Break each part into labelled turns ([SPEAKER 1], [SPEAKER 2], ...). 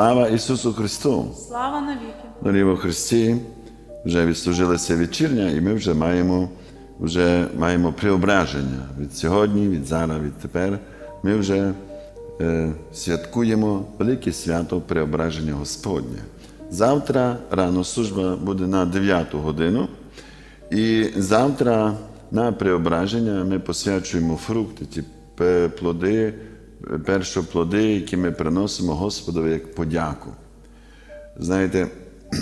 [SPEAKER 1] Слава Ісусу Христу!
[SPEAKER 2] Слава навіки!
[SPEAKER 1] Дорогі во Христі, вже відслужилася вечірня, і ми вже маємо, вже маємо преображення від сьогодні, від зараз, від тепер. Ми вже е, святкуємо велике свято преображення Господнє. Завтра рано служба буде на 9 годину. І завтра на преображення ми посвячуємо фрукти, ті плоди, першоплоди, які ми приносимо Господові як подяку. Знаєте,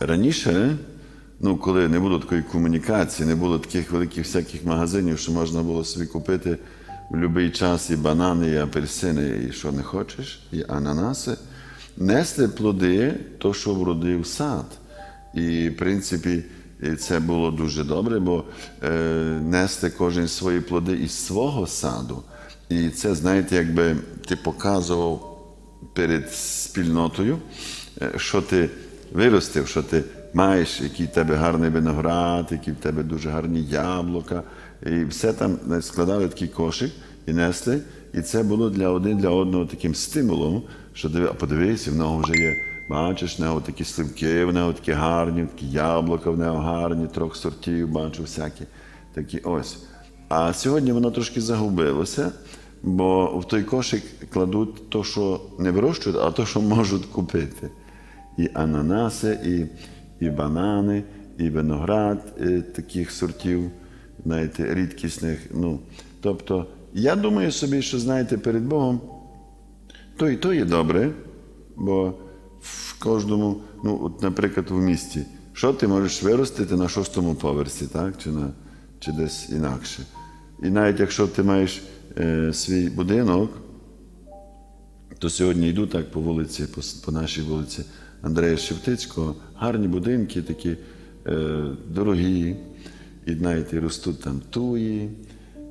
[SPEAKER 1] раніше, ну, коли не було такої комунікації, не було таких великих всяких магазинів, що можна було собі купити в будь-який час і банани, і апельсини, і що не хочеш, і ананаси, несли плоди, то, що вродив сад. І, в принципі, і це було дуже добре, бо е, нести кожен свої плоди із свого саду. І це, знаєте, якби ти показував перед спільнотою, е, що ти виростив, що ти маєш, який в тебе гарний виноград, які в тебе дуже гарні яблука. І все там е, складали такий кошик і несли. І це було для один для одного таким стимулом, що подивись, в нього вже є. Бачиш, в нього такі сливки, в нього такі гарні, такі яблука, в нього гарні, трьох сортів, бачу, всякі такі ось. А сьогодні воно трошки загубилося, бо в той кошик кладуть то, що не вирощують, а то, що можуть купити. І ананаси, і, і банани, і виноград і таких сортів, знаєте, рідкісних. Ну, тобто, я думаю собі, що знаєте, перед Богом то і то є добре, бо кожному, ну, от, наприклад, в місті, що ти можеш виростити на шостому поверсі, так? Чи, на, чи десь інакше. І навіть якщо ти маєш е, свій будинок, то сьогодні йду так по вулиці, по, по нашій вулиці Андрея Шевтицького, гарні будинки такі е, дорогі, і знаєте, ростуть там туї,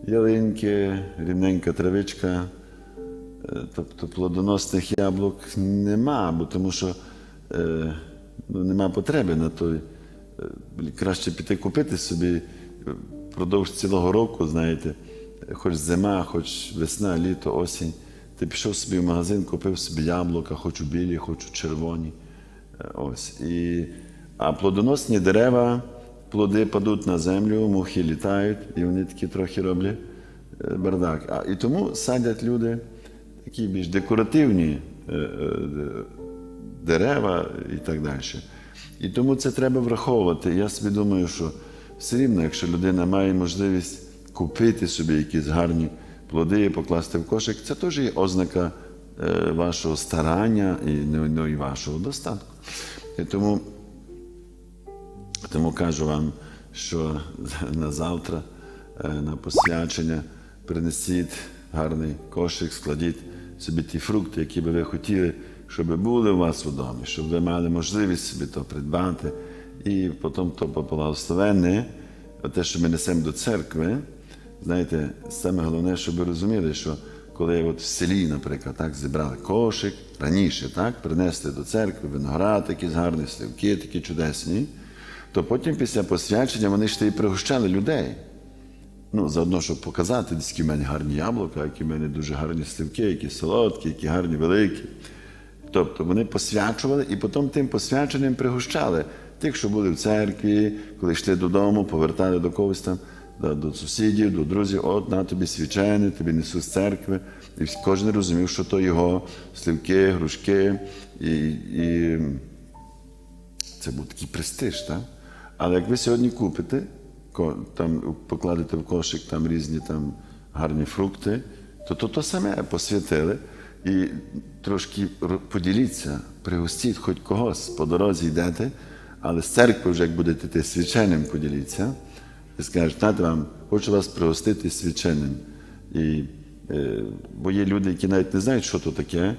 [SPEAKER 1] ялинки, рівненька травичка. Е, Тобто плодоносних яблук нема, бо тому що ну, нема потреби на той. Е, краще піти купити собі е, впродовж цілого року, знаєте, е, хоч зима, хоч весна, літо, осінь. Ти пішов собі в магазин, купив собі яблука, хочу білі, хочу червоні. Е, Ось. І, а плодоносні дерева, плоди падуть на землю, мухи літають, і вони такі трохи роблять е, бардак. А, і тому садять люди такі більш декоративні е, е, дерева і так далі. І тому це треба враховувати. Я собі думаю, що все рівно, якщо людина має можливість купити собі якісь гарні плоди і покласти в кошик, це теж є ознака е, вашого старання і, ну, ну, і вашого достатку. І тому тому кажу вам, що на завтра, е, на посвячення, принесіть гарний кошик, складіть собі ті фрукти, які би ви хотіли, щоб були у вас у домі, щоб ви мали можливість собі то придбати. І потім то благословенне, те, що ми несемо до церкви, знаєте, саме головне, щоб ви розуміли, що коли от в селі, наприклад, так, зібрали кошик раніше, так, принесли до церкви виноград, якісь гарні сливки, такі чудесні, то потім після посвячення вони ж і пригощали людей. Ну, заодно, щоб показати, які в мене гарні яблука, які в мене дуже гарні сливки, які солодкі, які гарні великі. Тобто вони посвячували і потім тим посвяченням пригощали тих, що були в церкві, коли йшли додому, повертали до когось там, до, сусідів, до друзів, от на тобі свячене, тобі несу з церкви. І кожен розумів, що то його сливки, грушки. І, і це був такий престиж, так? Але як ви сьогодні купите, там покладете в кошик там різні там гарні фрукти, то то, то саме посвятили і трошки поділіться, пригостіть хоч когось, по дорозі йдете, але з церкви вже як будете йти свяченим, поділіться. І скажуть, знаєте вам, хочу вас пригостити свяченим. І, е, бо є люди, які навіть не знають, що то таке,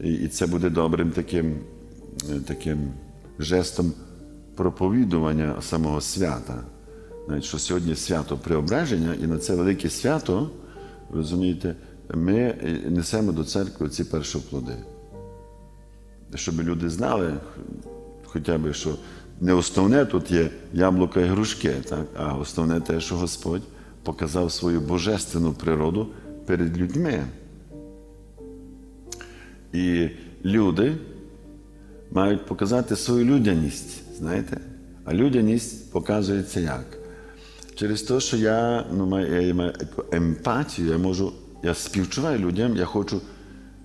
[SPEAKER 1] і, і це буде добрим таким, е, таким жестом проповідування самого свята. Навіть що сьогодні свято преображення, і на це велике свято, розумієте, ми несемо до церкви ці першоплоди. Щоб люди знали, хоча б, що не основне тут є яблука і грушки, так? а основне те, що Господь показав свою божественну природу перед людьми. І люди мають показати свою людяність, знаєте? А людяність показується як? Через те, що я, ну, маю, я маю емпатію, я можу, я співчуваю людям, я хочу,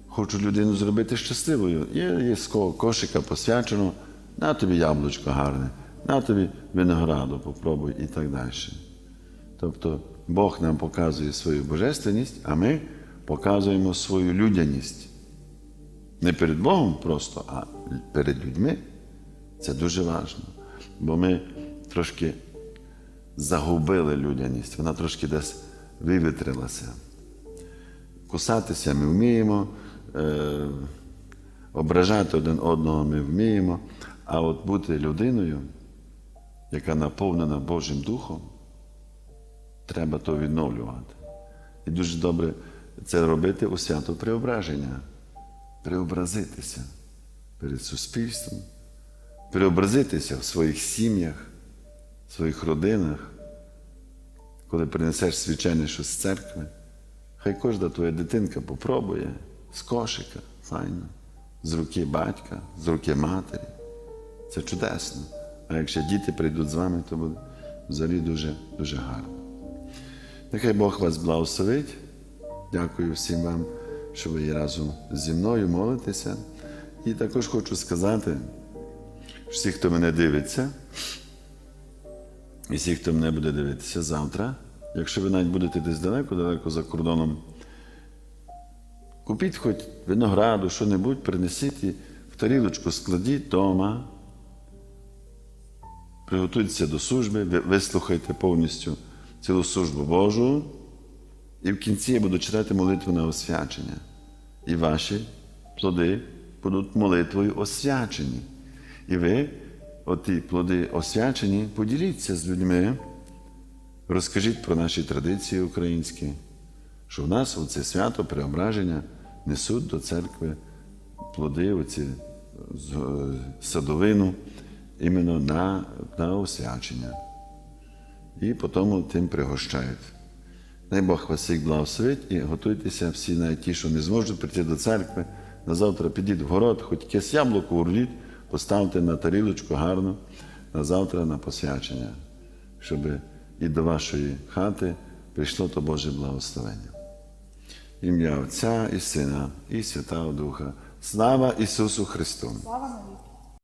[SPEAKER 1] хочу людину зробити щасливою. Є, є з ко- кошика посвячено, на тобі яблучко гарне, на тобі винограду попробуй і так далі. Тобто Бог нам показує свою божественність, а ми показуємо свою людяність. Не перед Богом просто, а перед людьми. Це дуже важливо. Бо ми трошки загубили людяність, вона трошки десь вивітрилася. Кусатися ми вміємо, е, ображати один одного ми вміємо, а от бути людиною, яка наповнена Божим Духом, треба то відновлювати. І дуже добре це робити у свято преображення, преобразитися перед суспільством, преобразитися в своїх сім'ях, в своїх родинах, коли принесеш свячене щось з церкви. Хай кожна твоя дитинка попробує з кошика, файно, з руки батька, з руки матері. Це чудесно. А якщо діти прийдуть з вами, то буде взагалі дуже, дуже гарно. Нехай Бог вас благословить. Дякую всім вам, що ви разом зі мною молитеся. І також хочу сказати, що всі, хто мене дивиться, і всі, хто мене буде дивитися завтра, якщо ви навіть будете десь далеко-далеко за кордоном, купіть хоч винограду, що-небудь, принесіть в тарілочку складіть вдома, приготуйтеся до служби, вислухайте повністю цілу службу Божу, і в кінці я буду читати молитву на освячення. І ваші плоди будуть молитвою освячені. І ви, оті плоди освячені, поділіться з людьми, розкажіть про наші традиції українські, що в нас у це свято преображення несуть до церкви плоди, оці е, садовину, іменно на, на освячення. І потім тим пригощають. Дай Бог вас всіх благословить і готуйтеся всі, навіть ті, що не зможуть прийти до церкви. На завтра підіть в город, хоч якесь яблуко урвіть, поставте на тарілочку гарно на завтра на посвячення, щоб і до вашої хати прийшло то Боже благословення. Ім'я Отця і Сина, і Святого Духа. Слава Ісусу Христу!
[SPEAKER 2] Слава навіки.